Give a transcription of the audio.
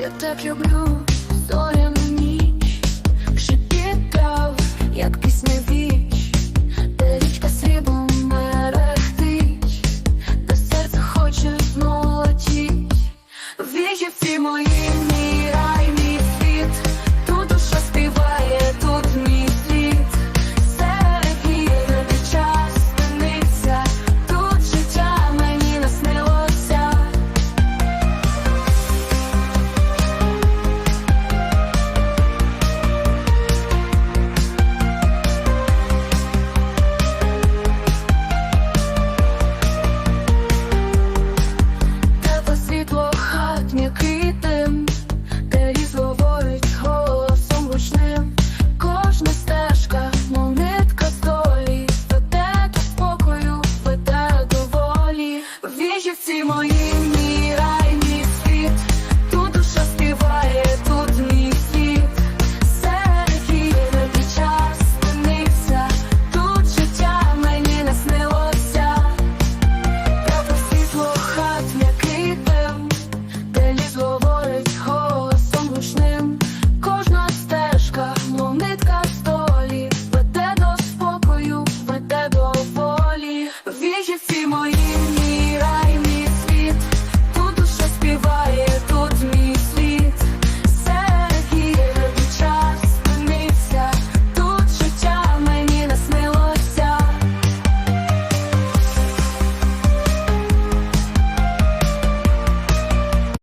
Я так люблю зоряну ніч, шепітав, як пісня віч, де річка сріблом мерехтить, де серце хоче знову летіть, віжівці мої.